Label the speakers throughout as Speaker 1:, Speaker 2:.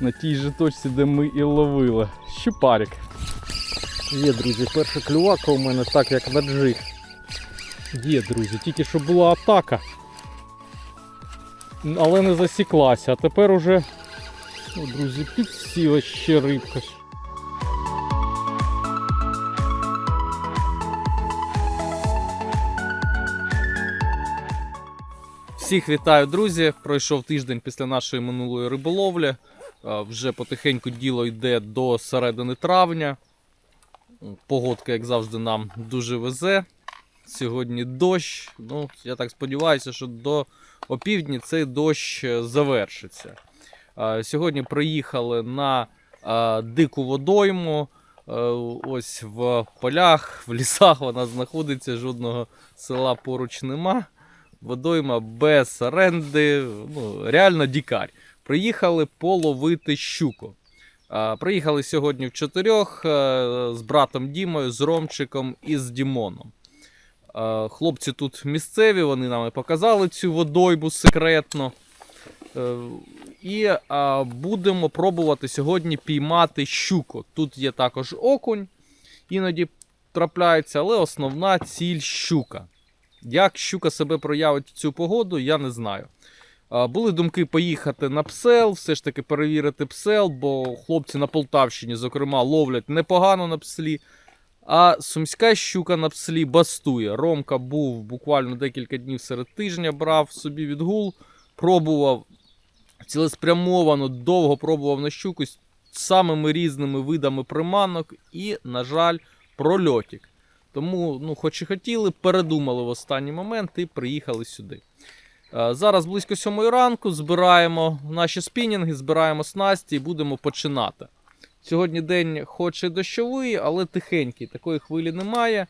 Speaker 1: на тій же точці, де ми і ловили. Щупарик. Є, друзі, перша клювака у мене так, як на джиг. Є, друзі, тільки що була атака. Але не засіклася. А тепер уже, ну, друзі, підсіла ще рибка. Всіх вітаю, друзі! Пройшов тиждень після нашої минулої риболовлі. А, Вже потихеньку діло йде до середини травня. Погодка, як завжди, нам дуже везе. Сьогодні дощ. Ну, я так сподіваюся, що до опівдні цей дощ е, завершиться. Сьогодні приїхали на дику водойму. Е, Ось в полях, в лісах вона знаходиться, жодного села поруч нема водойма без оренди, ну, реально дікарь. Приїхали половити щуку. Приїхали сьогодні в чотирьох е, з братом Дімою, з Ромчиком і з Дімоном. Хлопці тут місцеві, вони нам і показали цю водойму секретно. Е, І будемо пробувати сьогодні піймати щуку. Тут є також окунь, іноді трапляється, але основна ціль щука. Як щука себе проявить в цю погоду, я не знаю. Були думки поїхати на псел, все ж таки перевірити псел, бо хлопці на Полтавщині, зокрема, ловлять непогано на пслі. А сумська щука на пслі бастує. Ромка був буквально декілька днів серед тижня, брав собі відгул, пробував цілеспрямовано, довго пробував на щуку з самими різними видами приманок і, на жаль, прольотик. Тому, ну, хоч і хотіли, передумали в останній момент і приїхали сюди. Е, Зараз близько сьомої ранку збираємо наші спінінги, збираємо снасті і будемо починати. Сьогодні день хоч і дощовий, але тихенький, такої хвилі немає.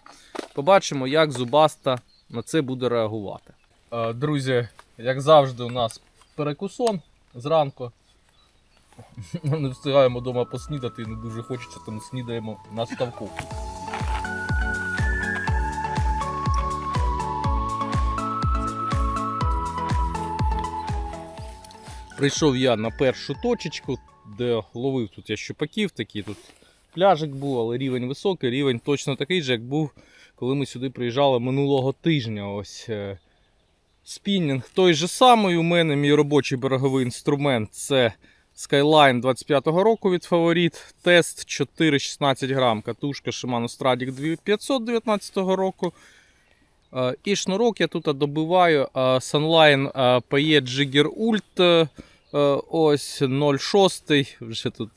Speaker 1: Побачимо, як зубаста на це буде реагувати. Е, Друзі, як завжди, у нас перекусон зранку. Не встигаємо вдома поснідати і не дуже хочеться, тому снідаємо на ставку. Прийшов я на першу точечку, де ловив тут я щупаків, такий тут пляжик був, але рівень високий, рівень точно такий же, як був, коли ми сюди приїжджали минулого тижня. Ось е, спінінг той же самий. У мене мій робочий береговий інструмент це Skyline 25-го року від фаворит. Тест 4,16 грам. Катушка Shimano Stradic 2500 19-го року. Е, І шнурок я тут добиваю е, Sunline е, PE Jigger Ult ось 0,6. Вже тут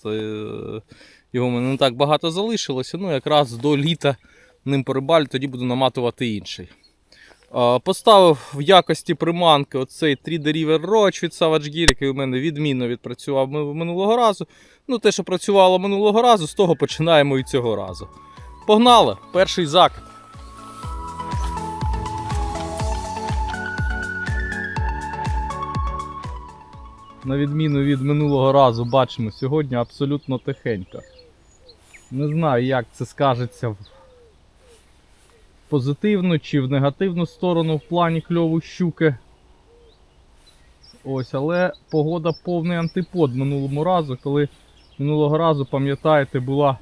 Speaker 1: його не так багато залишилося. Ну, якраз до літа ним порибалю, тоді буду наматувати інший. Поставив в якості приманки оцей 3D River Roach від Savage Gear, який у мене відмінно відпрацював минулого разу. Ну, те, що працювало минулого разу, з того починаємо і цього разу. Погнали! Перший закид. На відміну від минулого разу, бачимо, сьогодні абсолютно тихенько. Не знаю, як це скажеться в позитивну чи в негативну сторону в плані кльову щуки. Ось, але погода повний антипод минулому разу, коли минулого разу, пам'ятаєте, була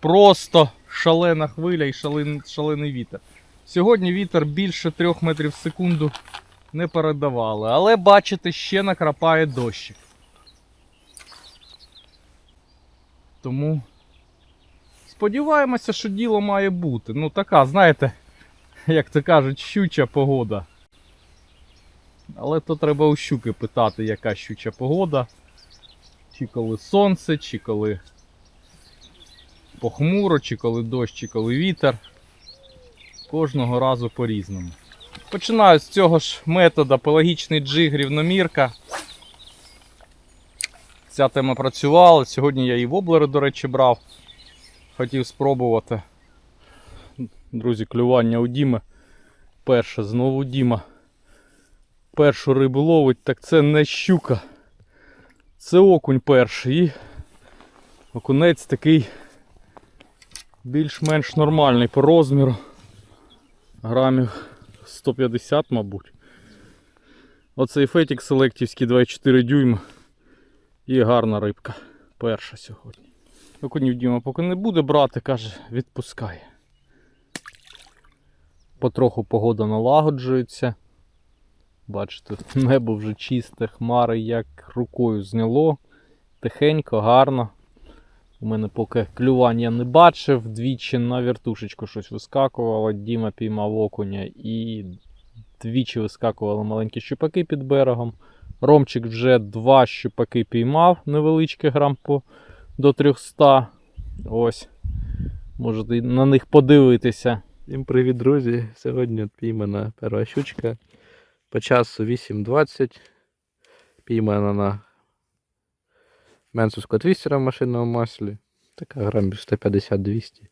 Speaker 1: просто шалена хвиля і шален, шалений вітер. Сьогодні вітер більше 3 метрів в секунду не передавали. Але бачите, ще накрапає дощик. Тому сподіваємося, що діло має бути. Ну, така, знаєте, як то кажуть, щуча погода. Але то треба у щуки питати, яка щуча погода. Чи коли сонце, чи коли похмуро, чи коли дощ, чи коли вітер. Кожного разу по-різному. Починаю з цього ж метода пелагічний джиг рівномірка. Ця тема працювала. Сьогодні я і воблери, до речі, брав. Хотів спробувати. Друзі, клювання у Діми. Перше, знову Діма. Першу рибу ловить, так це не щука. Це окунь перший. І окунець такий більш-менш нормальний по розміру. Грамів 150, мабуть. Оцей фетік селектівський 24 дюйма. І гарна рибка. Перша сьогодні. Окунів Діма поки не буде брати, каже, відпускає. Потроху погода налагоджується. Бачите, небо вже чисте, хмари як рукою зняло. Тихенько, гарно. У мене поки клювання не бачив, двічі на вертушечку щось вискакувало. Діма піймав окуня і двічі вискакували маленькі щупаки під берегом. Ромчик вже два щупаки піймав, невеличкі грам по до 300. Ось. Можете на них подивитися.
Speaker 2: Всім привіт, друзі! Сьогодні піймана перша щучка. По часу 8.20. Піймана на менсовського твістера в машинному маслі. Така грамів 150-200.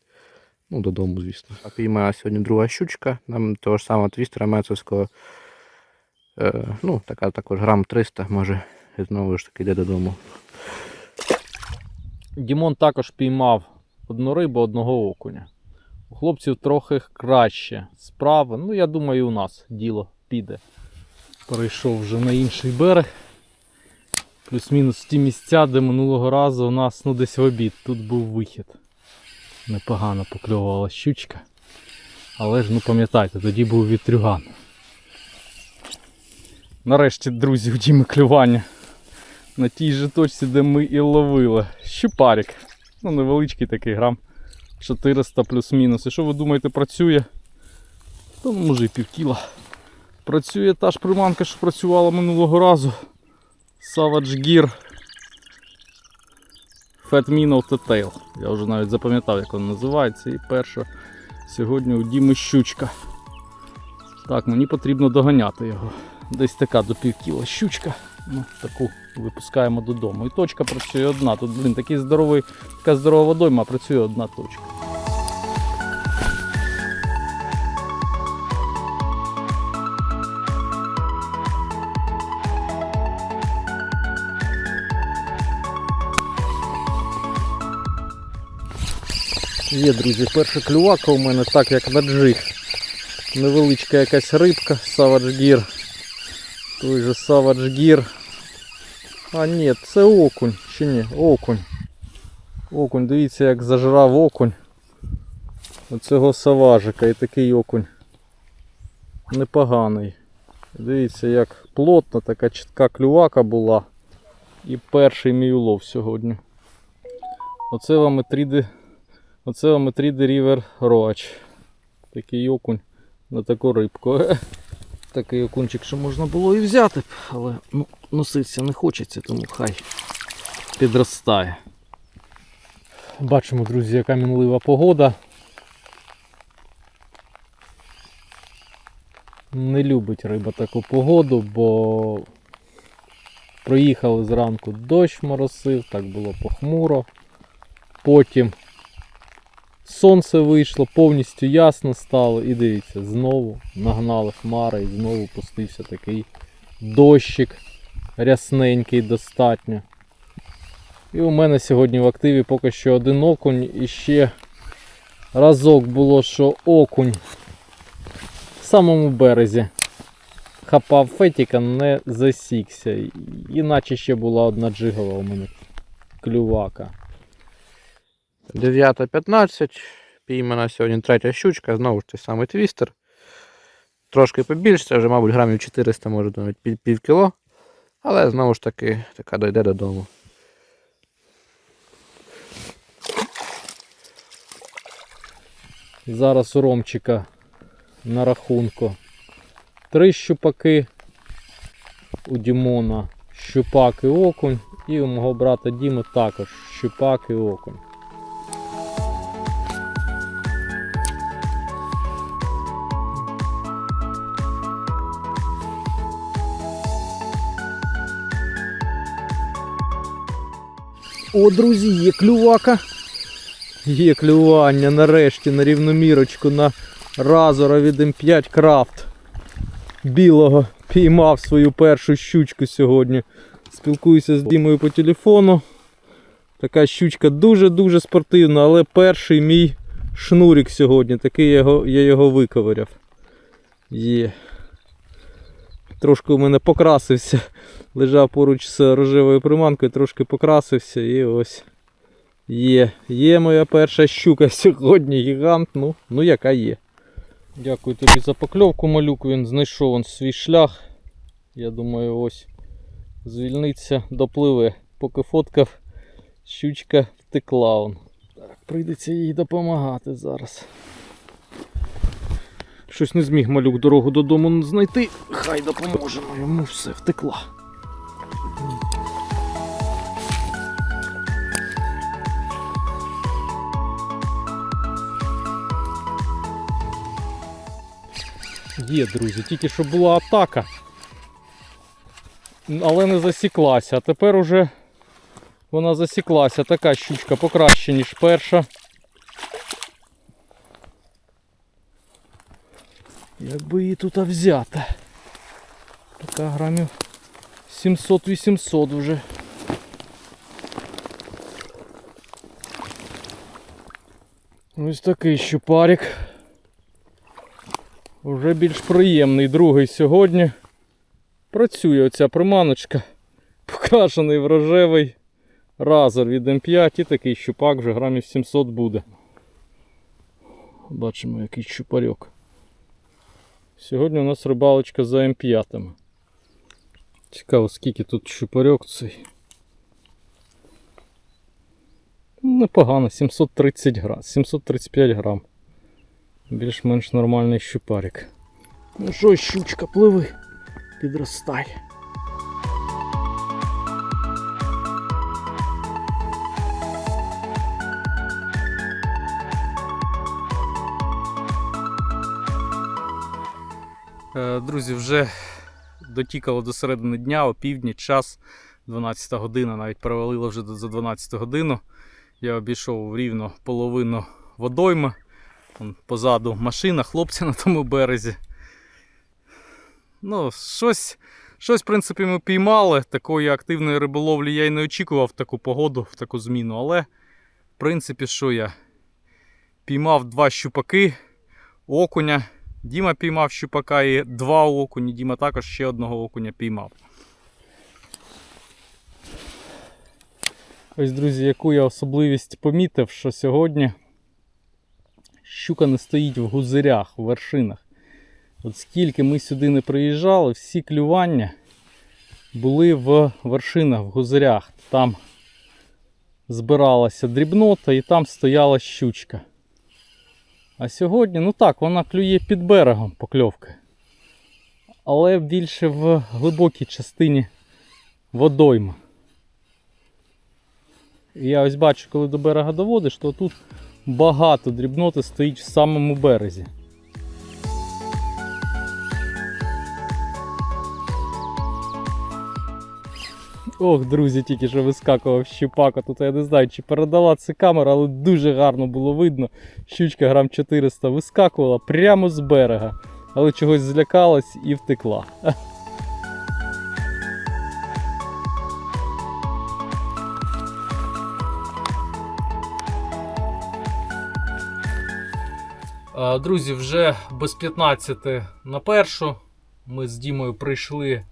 Speaker 2: Ну, додому, звісно. А піймана сьогодні друга щучка. Нам того ж самого твістера менсовського. Е, ну, така також грам 300, може, і знову ж таки йде додому.
Speaker 1: Дімон також піймав одну рибу, одного окуня. У хлопців трохи краще справа. Ну, я думаю, і у нас діло піде. Перейшов вже на інший берег. Плюс-мінус ті місця, де минулого разу у нас ну, десь в обід. Тут був вихід. Непогано покльовувала щучка. Але ж, ну пам'ятайте, тоді був вітрюган. Нарешті, друзі, у Діми клювання. На тій же точці, де ми і ловили. Щупарик. Ну, невеличкий такий грам. 400 плюс-мінус. І що ви думаєте, працює? Та ну, може і півкіла. Працює та ж приманка, що працювала минулого разу. Savage Gear Fat Minnow Tail. Я вже навіть запам'ятав, як вона називається. І перша сьогодні у Діми щучка. Так, мені потрібно доганяти його. Десь така до півкіла щучка. Ну, таку випускаємо додому. І точка працює одна. Тут, блін, такий здоровий, така здорова водойма, працює одна точка. Є, друзі, перша клювака у мене так як на джиг. Невеличка якась рибка, Savage Gear. Той же Savage Gear. А ні, це окунь. Чи ні? Окунь. Окунь, дивіться, як зажрав окунь. Оцього саважика і такий окунь. Непоганий. Дивіться, як плотно, така чітка клювака була. І перший мій улов сьогодні. Оце вам і 3D. Оце 3D River Roach. Такий окунь на таку рибку. Такий окунчик, що можна було і взяти, б, але ну, носитися не хочеться, тому хай підростає. Бачимо, друзі, яка мінлива погода. Не любить риба таку погоду, бо проїхали зранку дощ моросив, так було похмуро. Потім сонце вийшло, повністю ясно стало. І дивіться, знову нагнали хмари і знову пустився такий дощик рясненький достатньо. І у мене сьогодні в активі поки що один окунь і ще разок було, що окунь в самому березі хапав фетіка, не засікся. Іначе ще була одна джигова у мене клювака.
Speaker 2: 9.15. Піймана сьогодні третя щучка, знову ж той самий твістер. Трошки побільше, це вже, мабуть, грамів 400, може навіть пів, пів кіло. Але знову ж таки така дойде додому.
Speaker 1: Зараз у Ромчика на рахунку три щупаки, у Дімона щупак і окунь, і у мого брата Діми також щупак і окунь. О, друзі, є клювака. Є клювання нарешті на рівномірочку на разора від М5 Крафт. Білого піймав свою першу щучку сьогодні. Спілкуюся з Дімою по телефону. Така щучка дуже-дуже спортивна, але перший мій шнурик сьогодні. Такий я його, я його виковиряв. Є. трошки у мене покрасився. Лежав поруч з рожевою приманкою, трошки покрасився і ось є. Є моя перша щука сьогодні, гігант, ну, ну яка є. Дякую тобі за покльовку, малюк. Він знайшов он свій шлях. Я думаю, ось звільниться, допливе. Поки фоткав, щучка втекла. Так, прийдеться їй допомагати зараз. Щось не зміг малюк дорогу додому знайти. Хай допоможемо йому, все втекла. Є, друзі, тільки що була атака. Але не засіклася. А тепер уже вона засіклася. Така щучка покраще, ніж перша. Якби її тут взяти. Така грамів 700-800 вже. Ось такий щупарик. Вже більш приємний другий сьогодні. Працює оця приманочка. Покрашений в рожевий разор від М5 і такий щупак вже грамів 700 буде. Бачимо, який щупарьок. Сьогодні у нас рибалочка за М5. Цікаво, скільки тут щупарьок цей. Непогано, 730 грам, 735 грам. Більш-менш нормальний щупарик. Ну що, щучка, пливи, підростай. Друзі, вже дотікало до середини дня, о півдні, час 12 година, навіть перевалило вже за 12 годину. Я обійшов рівно половину водойми. Вон позаду машина, хлопці на тому березі. Ну, щось, щось, в принципі, ми піймали. Такої активної риболовлі я й не очікував в таку погоду, в таку зміну. Але, в принципі, що я? Піймав два щупаки, окуня. Діма піймав щупака і два окуні. Діма також ще одного окуня піймав. Ось, друзі, яку я особливість помітив, що сьогодні щука не стоїть в гузирях, в вершинах. От скільки ми сюди не приїжджали, всі клювання були в вершинах, в гузирях. Там збиралася дрібнота і там стояла щучка. А сьогодні, ну так, вона клює під берегом покльовки. Але більше в глибокій частині водойма. Я ось бачу, коли до берега доводиш, то тут багато дрібноти стоїть в самому березі. Ох, друзі, тільки що вискакував щупак. А Тут я не знаю, чи передала це камера, але дуже гарно було видно. Щучка грам 400 вискакувала прямо з берега, але чогось злякалась і втекла. Е, Друзі, вже без 15 на першу. Ми з Дімою прийшли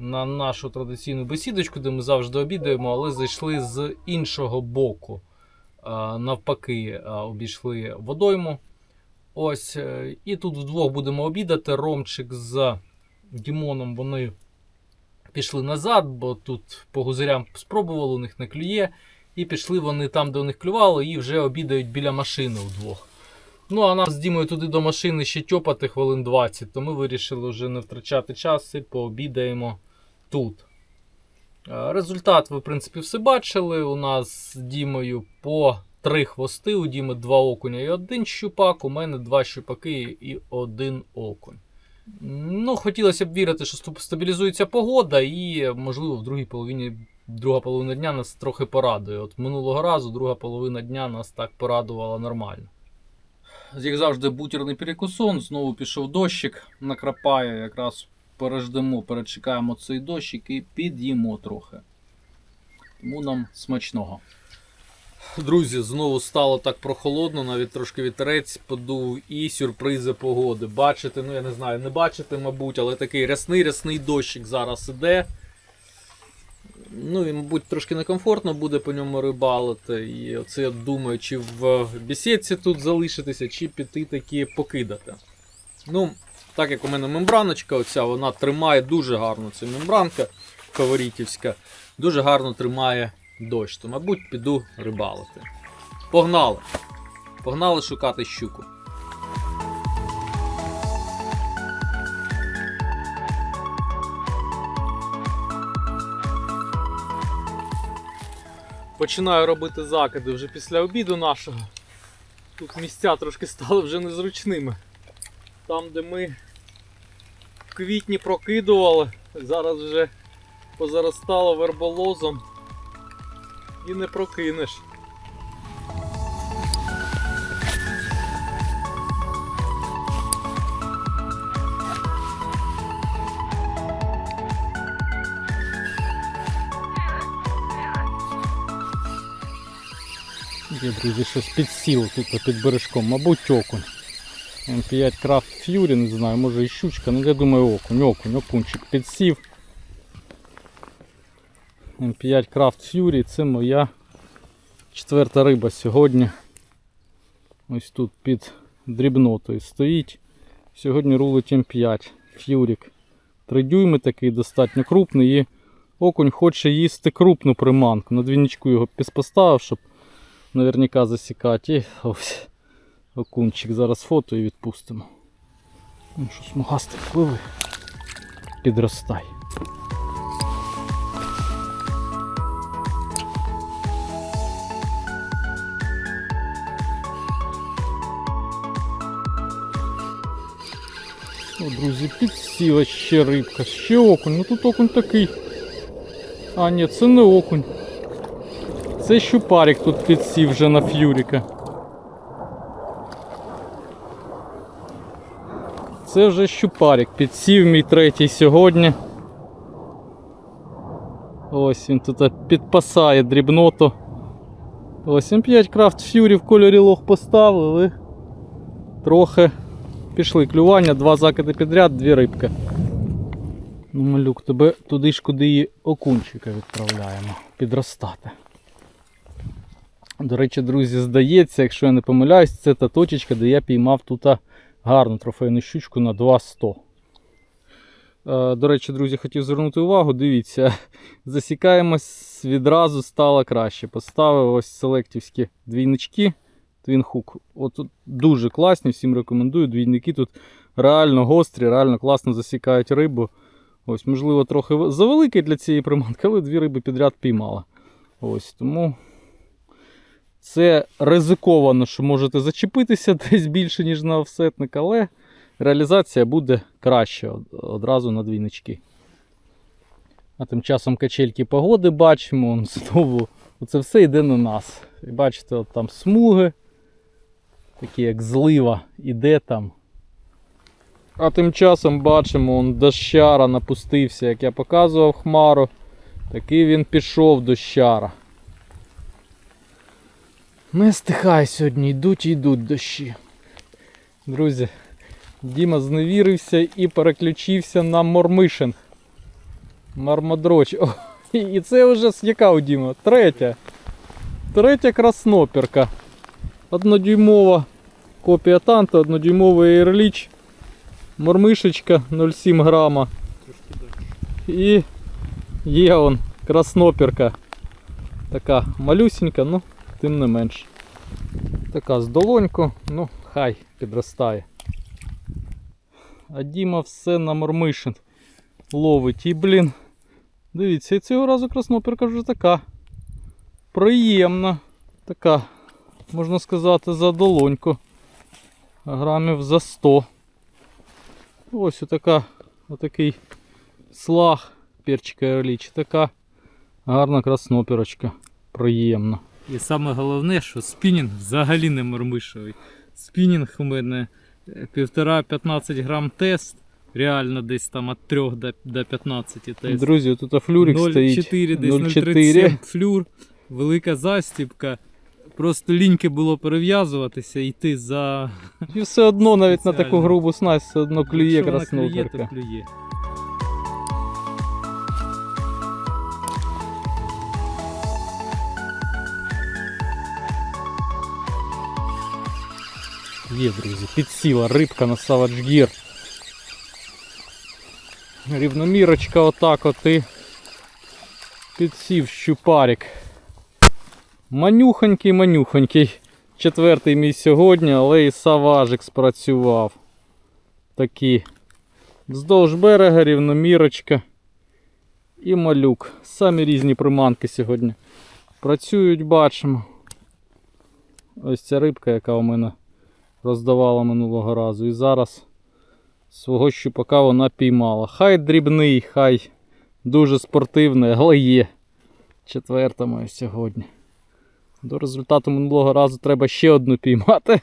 Speaker 1: на нашу традиційну бесідочку, де ми завжди обідаємо, але зайшли з іншого боку. Е, Навпаки, е, обійшли водойму. Ось, е, і тут вдвох будемо обідати. Ромчик з Дімоном вони пішли назад, бо тут по гузирям спробували, у них не клює. І пішли вони там, де у них клювало, і вже обідають біля машини вдвох. Ну, а нам з Дімою туди до машини ще тьопати хвилин 20, то ми вирішили вже не втрачати час і пообідаємо тут. Е, Результат ви, в принципі, все бачили. У нас з Дімою по три хвости, у Діми два окуня і один щупак, у мене два щупаки і один окунь. Ну, хотілося б вірити, що стабілізується погода, і, можливо, в другій половині друга половина дня нас трохи порадує. От минулого разу друга половина дня нас так порадувала нормально. Як завжди, бутірний перекусон, знову пішов дощик, накрапає, якраз переждемо, перечекаємо цей дощик і під'їмо трохи. Тому нам смачного. Друзі, знову стало так прохолодно, навіть трошки вітерець подув і сюрпризи погоди. Бачите, ну я не знаю, не бачите, мабуть, але такий рясний рясний дощик зараз іде. Ну і, мабуть, трошки некомфортно буде по ньому рибалити. І оце я думаю, чи в бесідці тут залишитися, чи піти таки покидати. Ну, так як у мене мембраночка, оця, вона тримає дуже гарно. Ця мембранка фаворитівська, дуже гарно тримає дощ, то, мабуть, піду рибалити. Погнали! Погнали шукати щуку. Починаю робити закиди вже після обіду нашого. Тут місця трошки стали вже незручними. Там, де ми в квітні прокидували, зараз вже позаростало верболозом і не прокинеш. Є, друзі, щось підсіло тут під бережком, мабуть, окунь. М5 Craft Fury, не знаю, може і щучка, ну я думаю окунь, окунь, окунчик підсів. М5 Craft Fury це моя четверта риба сьогодні. Ось тут під дрібнотою стоїть. Сьогодні рулить М5 Фюрік. 3 дюйми такий достатньо крупний і окунь хоче їсти крупну приманку. На двійничку його поставив, щоб наверняка засікати. Ось окунчик. Зараз фото і відпустимо. Ну що смугастий пливи. Підростай. О, друзі, підсіла ще рибка, ще окунь. Ну тут окунь такий. А, ні, це не окунь. Це щупарик тут підсів вже на ф'юріка. Це вже щупарик підсів мій третій сьогодні. Ось він тут підпасає дрібноту. Ось М5 Craft Fury в кольорі лох поставили. Трохи пішли клювання, два закиди підряд, дві рибки. Ну, малюк, тебе туди ж, куди і окунчика відправляємо. Підростати. До речі, друзі, здається, якщо я не помиляюсь, це та точечка, де я піймав тут гарну трофейну щучку на 200. Е, До речі, друзі, хотів звернути увагу, дивіться, засікаємось відразу стало краще. Поставив ось селектівські двійнички. Твінхук. От дуже класні, всім рекомендую. Двійники тут реально гострі, реально класно засікають рибу. Ось, можливо, трохи завеликий для цієї приманки, але дві риби підряд піймала. Ось тому це ризиковано, що можете зачепитися десь більше, ніж на офсетник, але реалізація буде краще одразу на двійнички. А тим часом качельки погоди бачимо, знову це все йде на нас. І бачите, от там смуги, такі як злива, іде там. А тим часом бачимо, он дощара напустився, як я показував хмару. Такий він пішов дощара. Не стихай сьогодні, йдуть і йдуть дощі. Друзі, Діма зневірився і переключився на мормишинг. Мармадроч. О, і це вже яка у Діма? Третя. Третя красноперка. Однодюймова копія танта, однодюймовий ерліч. Мормишечка 0,7 грама. І є он красноперка. Така малюсенька, ну тим не менш. Така з долоньку, ну хай підростає. А Діма все на мормишин ловить. І, блін, дивіться, і цього разу красноперка вже така. Приємна. Така, можна сказати, за долоньку. Грамів за 100. Ось отака, отакий слаг перчика Ерліч. Така гарна красноперочка. Приємна.
Speaker 3: І саме головне, що спінінг взагалі не мормишовий. Спінінг у мене е, 1,5-15 грам тест. Реально десь там від 3 до, до 15 тест.
Speaker 1: Друзі, тут флюрик стоїть.
Speaker 3: 0,4, десь 0,37 флюр, велика застіпка. Просто ліньки було перев'язуватися і йти за.
Speaker 1: І все одно навіть на таку грубу снасть все одно клює
Speaker 3: вона клює, то клює.
Speaker 1: Є, друзі, підсіла рибка на саваджгір. Рівномірочка отак от і підсів щупарик. Манюхонький, манюхонький. Четвертий мій сьогодні, але і саважик спрацював. Такі. Вздовж берега рівномірочка і малюк. Самі різні приманки сьогодні. Працюють, бачимо. Ось ця рибка, яка у мене роздавала минулого разу. І зараз свого щупака вона піймала. Хай дрібний, хай дуже спортивний, але є. Четверта моя сьогодні. До результату минулого разу треба ще одну піймати.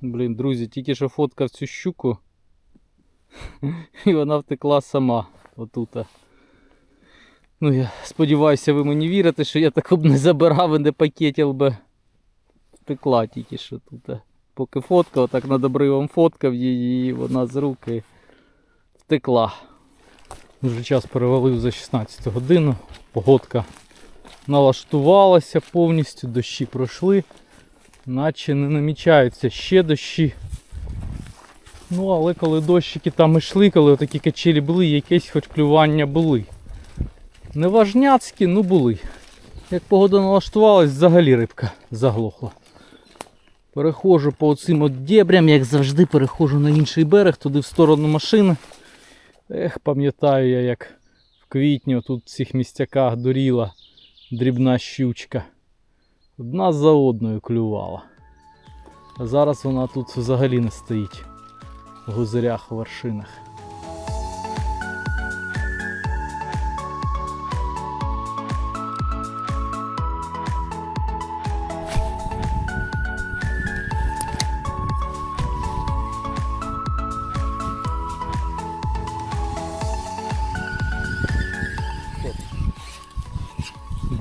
Speaker 1: Блін, друзі, тільки що фоткав цю щуку. І вона втекла сама. Отута. Ну, я сподіваюся, ви мені вірите, що я таку б не забирав і не пакетів би. Втекла тільки що тут. Поки фоткав, так над обривом фоткав її, і вона з руки втекла. Вже час перевалив за 16 годину. Погодка налаштувалася повністю, дощі пройшли, наче не намічаються ще дощі. Ну, але коли дощики там йшли, коли такі качелі були, якесь хоч клювання були. Не важняцькі, ну були. Як погода налаштувалась, взагалі рибка заглохла. Переходжу по оцим от дєбрям, як завжди, переходжу на інший берег, туди в сторону машини. Ех, пам'ятаю я, як в квітні тут в цих містяках доріла дрібна щучка. Одна за одною клювала. А зараз вона тут взагалі не стоїть в гузирях в вершинах.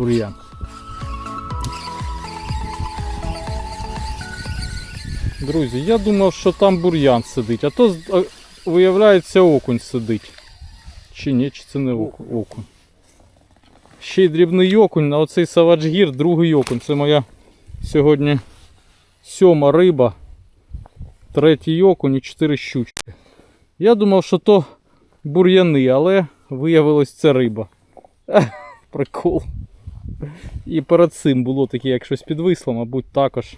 Speaker 1: Бур'ян. Друзі, я думав, що там бур'ян сидить, а то а, виявляється окунь сидить. Чи ні, чи це не окунь? Ще й дрібний окунь, на оцей саваджгір другий окунь. Це моя сьогодні сьома риба, третій окунь і чотири щучки. Я думав, що то бур'яни, але виявилось це риба. Прикол. І перед цим було таке, як щось підвисло, мабуть, також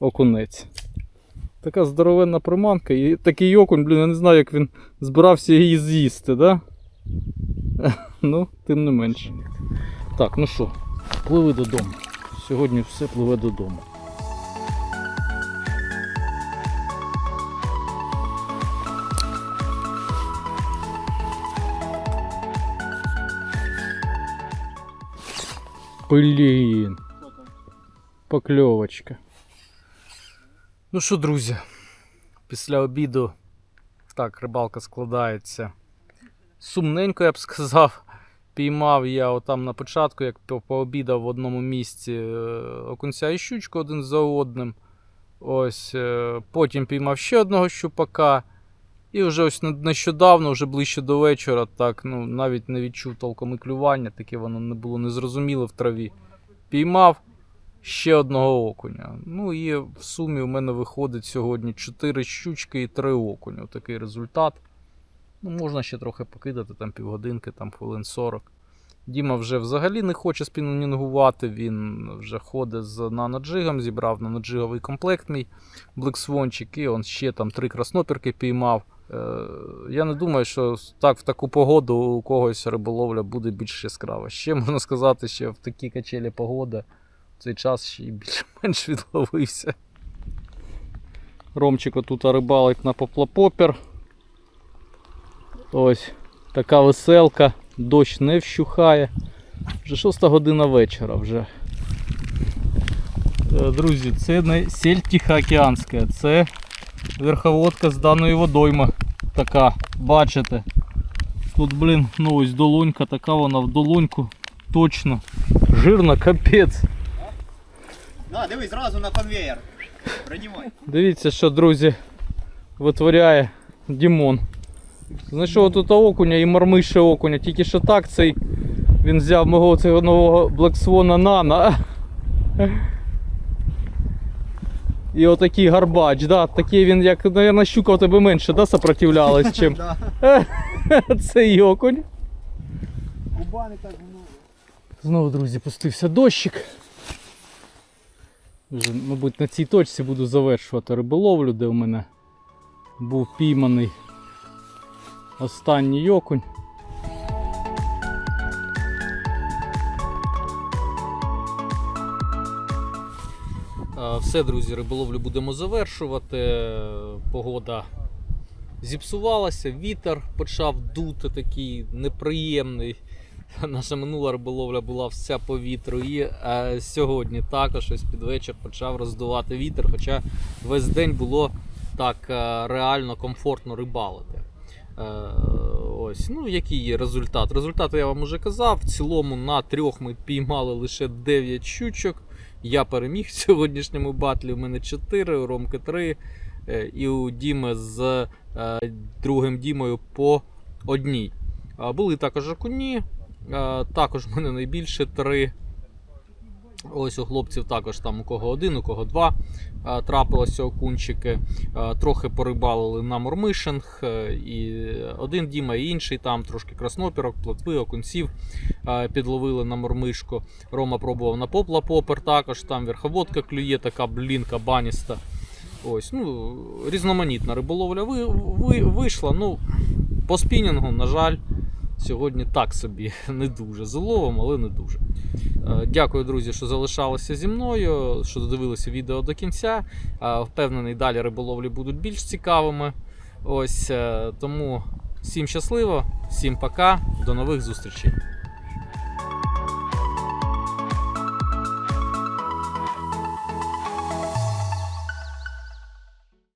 Speaker 1: окунець. Така здоровенна приманка і такий окунь, блін, я не знаю, як він збирався її з'їсти, да? Ну, тим не менше. Так, ну що, пливи додому. Сьогодні все пливе додому. Блін. Покльовочка. Ну що, друзі, після обіду так, рибалка складається. Сумненько, я б сказав. Піймав я отам на початку, як пообідав в одному місці е, окунця і щучку один за одним. Ось, е, потім піймав ще одного щупака. І вже ось не- нещодавно, вже ближче до вечора, так, ну, навіть не відчув толком і клювання, таке воно не було незрозуміле в траві. Піймав ще одного окуня. Ну і в сумі у мене виходить сьогодні 4 щучки і 3 окуня. Такий результат. Ну, можна ще трохи покидати, там півгодинки, там хвилин 40. Діма вже взагалі не хоче спінінгувати, він вже ходить з наноджигом, зібрав наноджиговий комплект мій блексвончик, і он ще там три краснопірки піймав. Е, я не думаю, що так в таку погоду у когось риболовля буде більш яскрава. Ще можна сказати, що в такі качелі погода в цей час ще й більш-менш відловився. Ромчик отут рибалить на поплапопер. Ось така веселка, дощ не вщухає. Вже 6 година вечора вже. Е, Друзі, це не сіль Тихоокеанська, це верховодка з даної водойми. Така, бачите. Тут, блін, ну ось долонька, така вона в долоньку. Точно. Жирна, капець.
Speaker 4: На, дивись, зразу на конвейер. Приймай.
Speaker 1: Дивіться, що, друзі, витворяє Дімон. Знайшов тут окуня і мармише окуня. Тільки що так цей він взяв мого цього нового Black Swan Nano. І отакий гарбач, да, такий він, як, мабуть, щука у тебе менше, да, сопротивлялась, чим
Speaker 4: Да.
Speaker 1: цей окунь.
Speaker 4: Кубани так много.
Speaker 1: Знову, друзі, пустився дощик. Вже, мабуть, на цій точці буду завершувати риболовлю, де у мене був пійманий останній окунь. Все, друзі, риболовлю будемо завершувати. Погода зіпсувалася, вітер почав дути такий неприємний. Наша минула риболовля була вся по вітру. І е, сьогодні також ось під вечір почав роздувати вітер, хоча весь день було так е, реально комфортно рибалити. Е, ось, ну, який є результат? Результат я вам уже казав. В цілому на трьох ми піймали лише 9 щучок. Я переміг в сьогоднішньому батлі. У мене 4, у Ромки 3 е, і у Діми з е, другим Дімою по одній. Були також окуні, також в мене найбільше три. Ось у хлопців також там у кого один, у кого два трапилося окунчики. Трохи порибалили на мормишинг. е, І один Діма, і інший там трошки краснопірок, плотви, окунців підловили на мормишку. Рома пробував на попла попер, також там верховодка клює, така блінка баніста. Ось, ну, різноманітна риболовля ви, ви, вийшла. Ну, по спінінгу, на жаль, сьогодні так собі не дуже. З але не дуже. Е, Дякую, друзі, що залишалися зі мною, що додивилися відео до кінця. Е, Впевнений, далі риболовлі будуть більш цікавими. Ось е, тому всім щасливо, всім пока, до нових зустрічей.